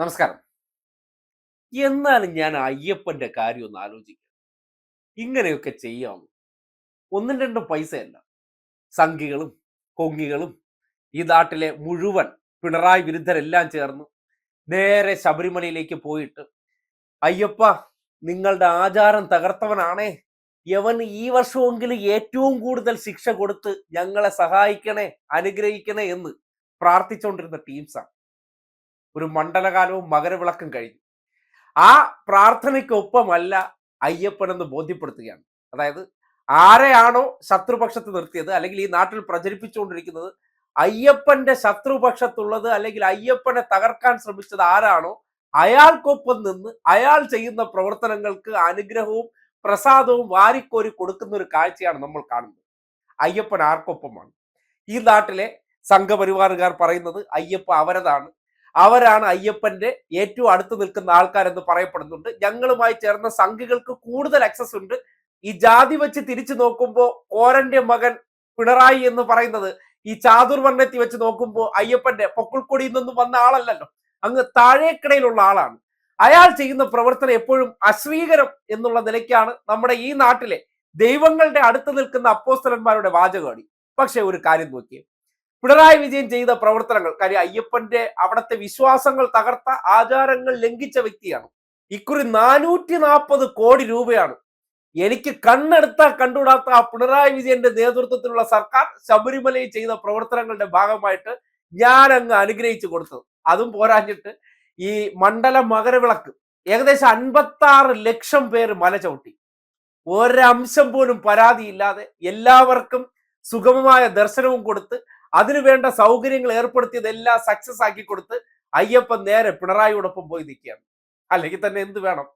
നമസ്കാരം. എന്നാലും ഞാൻ അയ്യപ്പന്റെ കാര്യം ഒന്ന് ആലോചിക്കും. ഇങ്ങനെയൊക്കെ ചെയ്യാം. ഒന്നും രണ്ടും പൈസയല്ല. സംഘികളും കൊങ്ങികളും ഈ നാട്ടിലെ മുഴുവൻ പിണറായി വിരുദ്ധരെല്ലാം ചേർന്ന് നേരെ ശബരിമലയിലേക്ക് പോയിട്ട് അയ്യപ്പ നിങ്ങളുടെ ആചാരം തകർത്തവനാണേ. യവൻ ഈ വർഷമെങ്കിലും ഏറ്റവും കൂടുതൽ ശിക്ഷ കൊടുത്ത് ഞങ്ങളെ സഹായിക്കണേ അനുഗ്രഹിക്കണേ എന്ന് പ്രാർത്ഥിച്ചുകൊണ്ടിരുന്ന ടീംസാണ്. ഒരു മണ്ഡലകാലവും മകരവിളക്കും കഴിഞ്ഞു. ആ പ്രാർത്ഥനയ്ക്കൊപ്പമല്ല അയ്യപ്പനെന്ന് ബോധ്യപ്പെടുത്തുകയാണ്. അതായത് ആരെയാണോ ശത്രുപക്ഷത്ത് നിർത്തിയത് അല്ലെങ്കിൽ ഈ നാട്ടിൽ പ്രചരിപ്പിച്ചുകൊണ്ടിരിക്കുന്നത് അയ്യപ്പന്റെ ശത്രുപക്ഷത്തുള്ളത് അല്ലെങ്കിൽ അയ്യപ്പനെ തകർക്കാൻ ശ്രമിച്ചത് ആരാണോ അയാൾക്കൊപ്പം നിന്ന് അയാൾ ചെയ്യുന്ന പ്രവർത്തനങ്ങൾക്ക് അനുഗ്രഹവും പ്രസാദവും വാരിക്കോരി കൊടുക്കുന്ന ഒരു കാഴ്ചയാണ് നമ്മൾ കാണുന്നത്. അയ്യപ്പൻ ആർക്കൊപ്പമാണ്? ഈ നാട്ടിലെ സംഘപരിവാറുകാർ പറയുന്നത് അയ്യപ്പ അവരതാണ്. അവരാണ് അയ്യപ്പന്റെ ഏറ്റവും അടുത്ത് നിൽക്കുന്ന ആൾക്കാരെന്ന് പറയപ്പെടുന്നുണ്ട്. ഞങ്ങളുമായി ചേർന്ന സംഘികൾക്ക് കൂടുതൽ അക്സസ് ഉണ്ട്. ഈ ജാതി വെച്ച് തിരിച്ചു നോക്കുമ്പോൾ കോരന്റെ മകൻ പിണറായി എന്ന് പറയുന്നത് ഈ ചാതുർവർണത്തി വെച്ച് നോക്കുമ്പോൾ അയ്യപ്പന്റെ പൊക്കിൾക്കൊടിയിൽ നിന്നും വന്ന ആളല്ലല്ലോ. അങ്ങ് താഴേക്കിടയിലുള്ള ആളാണ്. അയാൾ ചെയ്യുന്ന പ്രവർത്തനം എപ്പോഴും അശ്രീകരം എന്നുള്ള നിലയ്ക്കാണ് നമ്മുടെ ഈ നാട്ടിലെ ദൈവങ്ങളുടെ അടുത്ത് നിൽക്കുന്ന അപ്പോസ്തലന്മാരുടെ വാചകമാണ് പക്ഷെ ഒരു കാര്യം നോക്കിയേ. പിണറായി വിജയൻ ചെയ്ത പ്രവർത്തനങ്ങൾ കാര്യം അയ്യപ്പന്റെ അവിടുത്തെ വിശ്വാസങ്ങൾ തകർത്ത ആചാരങ്ങൾ ലംഘിച്ച വ്യക്തിയാണ്. ഇക്കുറി നാനൂറ്റി നാൽപ്പത് കോടി രൂപയാണ് എനിക്ക് കണ്ണെടുത്താൽ കണ്ടുകൂടാത്ത ആ പിണറായി വിജയന്റെ നേതൃത്വത്തിലുള്ള സർക്കാർ ശബരിമലയിൽ ചെയ്ത പ്രവർത്തനങ്ങളുടെ ഭാഗമായിട്ട് ഞാൻ അങ്ങ് അനുഗ്രഹിച്ചു കൊടുത്തത്. അതും പോരാഞ്ഞിട്ട് ഈ മണ്ഡല മകരവിളക്ക് ഏകദേശം അൻപത്തി ആറ് ലക്ഷം പേര് മല ചവിട്ടി. ഒരംശം പോലും പരാതിയില്ലാതെ എല്ലാവർക്കും സുഗമമായ ദർശനവും കൊടുത്ത് അതിനു വേണ്ട സൗകര്യങ്ങൾ ഏർപ്പെടുത്തിയതെല്ലാം സക്സസ് ആക്കി കൊടുത്ത് അയ്യപ്പൻ നേരെ പിണറായിയോടൊപ്പം പോയി നിൽക്കുകയാണ്. അല്ലെങ്കിൽ തന്നെ എന്ത് വേണം?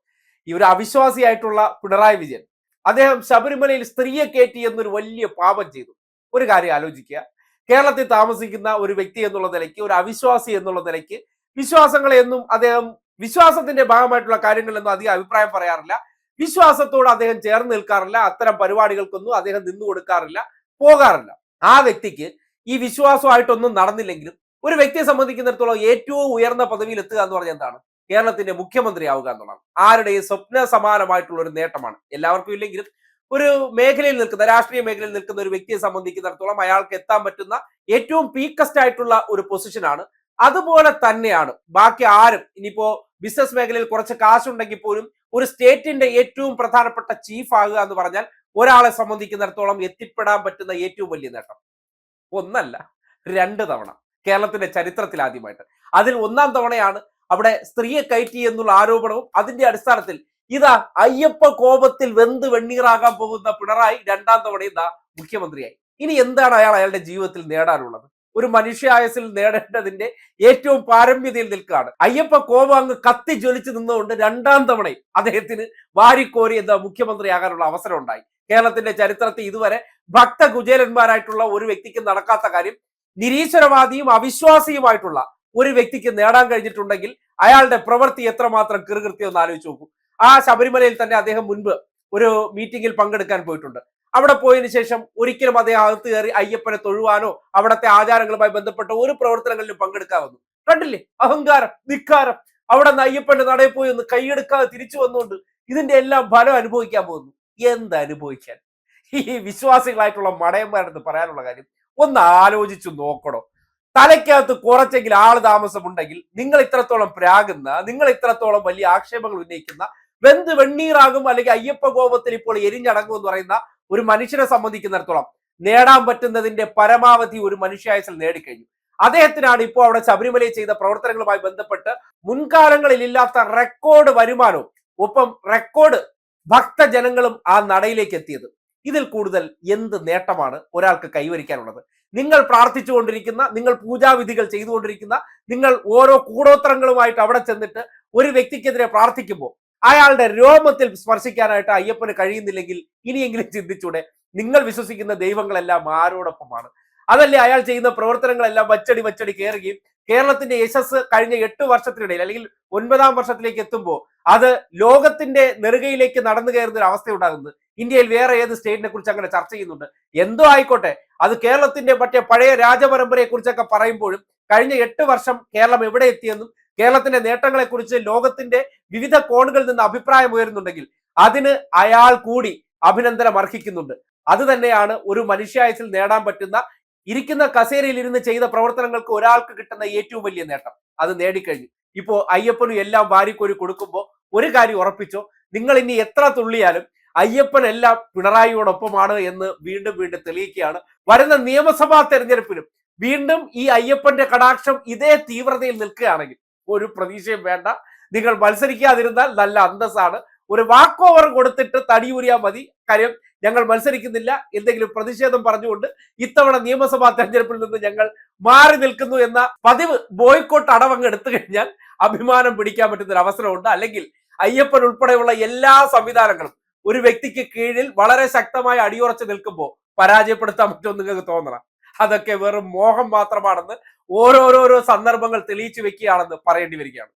ഈ ഒരു അവിശ്വാസിയായിട്ടുള്ള പിണറായി വിജയൻ. അദ്ദേഹം ശബരിമലയിൽ സ്ത്രീയെ കയറ്റി എന്നൊരു വലിയ പാപം ചെയ്തു. ഒരു കാര്യം ആലോചിക്കുക. കേരളത്തിൽ താമസിക്കുന്ന ഒരു വ്യക്തി എന്നുള്ള നിലയ്ക്ക് ഒരു അവിശ്വാസി എന്നുള്ള നിലയ്ക്ക് വിശ്വാസങ്ങളെ എന്നും അദ്ദേഹം വിശ്വാസത്തിന്റെ ഭാഗമായിട്ടുള്ള കാര്യങ്ങളൊന്നും അധികം അഭിപ്രായം പറയാറില്ല. വിശ്വാസത്തോട് അദ്ദേഹം ചേർന്ന് നിൽക്കാറില്ല. അത്തരം പരിപാടികൾക്കൊന്നും അദ്ദേഹം നിന്നു കൊടുക്കാറില്ല പോകാറില്ല. ആ വ്യക്തിക്ക് ഈ വിശ്വാസമായിട്ടൊന്നും നടന്നില്ലെങ്കിലും ഒരു വ്യക്തിയെ സംബന്ധിക്കുന്നിടത്തോളം ഏറ്റവും ഉയർന്ന പദവിയിൽ എത്തുക എന്ന് പറഞ്ഞാൽ എന്താണ്? കേരളത്തിന്റെ മുഖ്യമന്ത്രി ആവുക എന്നുള്ളതാണ്. ആരുടെയും സ്വപ്ന സമാനമായിട്ടുള്ള ഒരു നേട്ടമാണ്. എല്ലാവർക്കും ഇല്ലെങ്കിലും ഒരു മേഖലയിൽ നിൽക്കുന്ന രാഷ്ട്രീയ മേഖലയിൽ നിൽക്കുന്ന ഒരു വ്യക്തിയെ സംബന്ധിക്കുന്നിടത്തോളം അയാൾക്ക് എത്താൻ പറ്റുന്ന ഏറ്റവും പീക്കസ്റ്റ് ആയിട്ടുള്ള ഒരു പൊസിഷനാണ് അതുപോലെ തന്നെയാണ് ബാക്കി ആരും ഇനിയിപ്പോ ബിസിനസ് മേഖലയിൽ കുറച്ച് കാശുണ്ടെങ്കിൽ പോലും ഒരു സ്റ്റേറ്റിന്റെ ഏറ്റവും പ്രധാനപ്പെട്ട ചീഫ് ആകുക എന്ന് പറഞ്ഞാൽ ഒരാളെ സംബന്ധിക്കുന്നിടത്തോളം എത്തിപ്പെടാൻ പറ്റുന്ന ഏറ്റവും വലിയ നേട്ടം. ഒന്നല്ല രണ്ട് തവണ. കേരളത്തിന്റെ ചരിത്രത്തിൽ ആദ്യമായിട്ട്. അതിൽ ഒന്നാം തവണയാണ് അവിടെ സ്ത്രീയെ കയറ്റി എന്നുള്ള ആരോപണവും അതിന്റെ അടിസ്ഥാനത്തിൽ ഇതാ അയ്യപ്പ കോപത്തിൽ വെന്ത് വെണ്ണീറാകാൻ പോകുന്ന പിണറായി രണ്ടാം തവണ ഇതാ മുഖ്യമന്ത്രിയായി. ഇനി എന്താണ് അയാൾ അയാളുടെ ജീവിതത്തിൽ നേടാനുള്ളത്? ഒരു മനുഷ്യായസിൽ നേടേണ്ടതിന്റെ ഏറ്റവും പാരമ്യതയിൽ നിൽക്കുകയാണ്. അയ്യപ്പ കോപം അങ്ങ് കത്തി ജ്വലിച്ചു നിന്നുകൊണ്ട് രണ്ടാം തവണയും അദ്ദേഹത്തിന് വാരിക്കോരി എന്താ മുഖ്യമന്ത്രിയാകാനുള്ള അവസരം ഉണ്ടായി. കേരളത്തിന്റെ ചരിത്രത്തിൽ ഇതുവരെ ഭക്തകുചേലന്മാരായിട്ടുള്ള ഒരു വ്യക്തിക്ക് നടക്കാത്ത കാര്യം നിരീശ്വരവാദിയും അവിശ്വാസിയുമായിട്ടുള്ള ഒരു വ്യക്തിക്ക് നേടാൻ കഴിഞ്ഞിട്ടുണ്ടെങ്കിൽ അയാളുടെ പ്രവൃത്തി എത്രമാത്രം കൃകൃത്യം എന്ന് ആലോചിച്ച് നോക്കൂ. ആ ശബരിമലയിൽ തന്നെ അദ്ദേഹം മുൻപ് ഒരു മീറ്റിംഗിൽ പങ്കെടുക്കാൻ പോയിട്ടുണ്ട്. അവിടെ പോയതിനു ശേഷം ഒരിക്കലും അദ്ദേഹം അകത്ത് കയറി അയ്യപ്പനെ തൊഴുവാനോ അവിടുത്തെ ആചാരങ്ങളുമായി ബന്ധപ്പെട്ട ഒരു പ്രവർത്തനങ്ങളിലും പങ്കെടുക്കാൻ വന്നു. കണ്ടില്ലേ? അഹങ്കാരം ധിക്കാരം. അവിടെ നിന്ന് അയ്യപ്പന്റെ നടയിൽ പോയി ഒന്ന് കൈയെടുക്കാതെ തിരിച്ചു വന്നുകൊണ്ട് ഇതിന്റെ എല്ലാം ഫലം അനുഭവിക്കാൻ പോകുന്നു. എന്ത് അനുഭവിക്കാൻ? ഈ വിശ്വാസികളായിട്ടുള്ള മടയന്മാരെന്ന് പറയാനുള്ള കാര്യം ഒന്ന് ആലോചിച്ചു നോക്കണോ. തലയ്ക്കകത്ത് കുറച്ചെങ്കിലും ആൾ താമസമുണ്ടെങ്കിൽ നിങ്ങൾ ഇത്രത്തോളം പ്രാകുന്ന നിങ്ങൾ ഇത്രത്തോളം വലിയ ആക്ഷേപങ്ങൾ ഉന്നയിക്കുന്ന വെന്ത് വെണ്ണീറാകും അല്ലെങ്കിൽ അയ്യപ്പ കോപത്തിൽ ഇപ്പോൾ എരിഞ്ഞടങ്ങും എന്ന് പറയുന്ന ഒരു മനുഷ്യനെ സംബന്ധിക്കുന്നിടത്തോളം നേടാൻ പറ്റുന്നതിന്റെ പരമാവധി ഒരു മനുഷ്യായുസിൽ നേടിക്കഴിഞ്ഞു. അദ്ദേഹത്തിനാണ് ഇപ്പോൾ അവിടെ ശബരിമലയിൽ ചെയ്ത പ്രവർത്തനങ്ങളുമായി ബന്ധപ്പെട്ട് മുൻകാലങ്ങളിൽ ഇല്ലാത്ത റെക്കോർഡ് വരുമാനവും ഒപ്പം റെക്കോർഡ് ഭക്തജനങ്ങളും ആ നടയിലേക്ക് എത്തിയത്. ഇതിൽ കൂടുതൽ എന്ത് നേട്ടമാണ് ഒരാൾക്ക് കൈവരിക്കാനുള്ളത്? നിങ്ങൾ പ്രാർത്ഥിച്ചുകൊണ്ടിരിക്കുന്ന നിങ്ങൾ പൂജാവിധികൾ ചെയ്തുകൊണ്ടിരിക്കുന്ന നിങ്ങൾ ഓരോ കൂടോത്രങ്ങളുമായിട്ട് അവിടെ ചെന്നിട്ട് ഒരു വ്യക്തിക്കെതിരെ പ്രാർത്ഥിക്കുമ്പോൾ അയാളുടെ രോമത്തിൽ സ്പർശിക്കാനായിട്ട് അയ്യപ്പന് കഴിയുന്നില്ലെങ്കിൽ ഇനിയെങ്കിലും ചിന്തിച്ചൂടെ? നിങ്ങൾ വിശ്വസിക്കുന്ന ദൈവങ്ങളെല്ലാം ആരോടൊപ്പമാണ്. അതല്ലേ അയാൾ ചെയ്യുന്ന പ്രവർത്തനങ്ങളെല്ലാം വച്ചടി വച്ചടി കയറുകയും കേരളത്തിന്റെ യശസ് കഴിഞ്ഞ എട്ട് വർഷത്തിനിടയിൽ അല്ലെങ്കിൽ ഒൻപതാം വർഷത്തിലേക്ക് എത്തുമ്പോൾ അത് ലോകത്തിന്റെ നെറുകയിലേക്ക് നടന്നു കയറുന്ന ഒരു അവസ്ഥ ഉണ്ടാകുന്നത് ഇന്ത്യയിൽ വേറെ ഏത് സ്റ്റേറ്റിനെ കുറിച്ച് അങ്ങനെ ചർച്ച ചെയ്യുന്നുണ്ട്? എന്തോ ആയിക്കോട്ടെ. അത് കേരളത്തിന്റെ മറ്റേ പഴയ രാജപരമ്പരയെ കുറിച്ചൊക്കെ പറയുമ്പോഴും കഴിഞ്ഞ എട്ട് വർഷം കേരളം എവിടെ എത്തിയെന്നും കേരളത്തിന്റെ നേട്ടങ്ങളെക്കുറിച്ച് ലോകത്തിന്റെ വിവിധ കോണുകളിൽ നിന്ന് അഭിപ്രായം ഉയരുന്നുണ്ടെങ്കിൽ അതിന് അയാൾ കൂടി അഭിനന്ദനം അർഹിക്കുന്നുണ്ട്. അത് തന്നെയാണ് ഒരു മനുഷ്യായുസിൽ നേടാൻ പറ്റുന്ന ഇരിക്കുന്ന കസേരയിൽ ഇരുന്ന് ചെയ്ത പ്രവർത്തനങ്ങൾക്ക് ഒരാൾക്ക് കിട്ടുന്ന ഏറ്റവും വലിയ നേട്ടം. അത് നേടിക്കഴിഞ്ഞു. ഇപ്പോ അയ്യപ്പനും എല്ലാം വാരിക്കോരി കൊടുക്കുമ്പോൾ ഒരു കാര്യം ഉറപ്പിച്ചോ? നിങ്ങൾ ഇനി എത്ര തുള്ളിയാലും അയ്യപ്പൻ എല്ലാം പിണറായിയോടൊപ്പമാണ് എന്ന് വീണ്ടും വീണ്ടും തെളിയിക്കുകയാണ്. വരുന്ന നിയമസഭാ തെരഞ്ഞെടുപ്പിലും വീണ്ടും ഈ അയ്യപ്പന്റെ കടാക്ഷം ഇതേ തീവ്രതയിൽ നിൽക്കുകയാണെങ്കിൽ ഒരു പ്രതീക്ഷയും വേണ്ട. നിങ്ങൾ മത്സരിക്കാതിരുന്നാൽ നല്ല അന്തസ്സാണ്. ഒരു വാക്ക് ഓവർ കൊടുത്തിട്ട് തടിയൂരിയാൽ മതി. കാര്യം ഞങ്ങൾ മത്സരിക്കുന്നില്ല. എന്തെങ്കിലും പ്രതിഷേധം പറഞ്ഞുകൊണ്ട് ഇത്തവണ നിയമസഭാ തെരഞ്ഞെടുപ്പിൽ നിന്ന് ഞങ്ങൾ മാറി നിൽക്കുന്നു എന്ന പതിവ് ബോയ്ക്കോട്ട് അടവങ്ങ് എടുത്തു കഴിഞ്ഞാൽ അഭിമാനം പിടിക്കാൻ പറ്റുന്ന ഒരു അവസരമുണ്ട് അല്ലെങ്കിൽ അയ്യപ്പൻ ഉൾപ്പെടെയുള്ള എല്ലാ സംവിധാനങ്ങളും ഒരു വ്യക്തിക്ക് കീഴിൽ വളരെ ശക്തമായി അടിയുറച്ച് നിൽക്കുമ്പോൾ പരാജയപ്പെടുത്താൻ പറ്റുമെന്ന് നിങ്ങൾക്ക് തോന്നണം? അതൊക്കെ വെറും മോഹം മാത്രമാണെന്ന് ഓരോരോരോ സന്ദർഭങ്ങൾ തെളിയിച്ചു വെക്കുകയാണെന്ന് പറയേണ്ടി വരികയാണ്.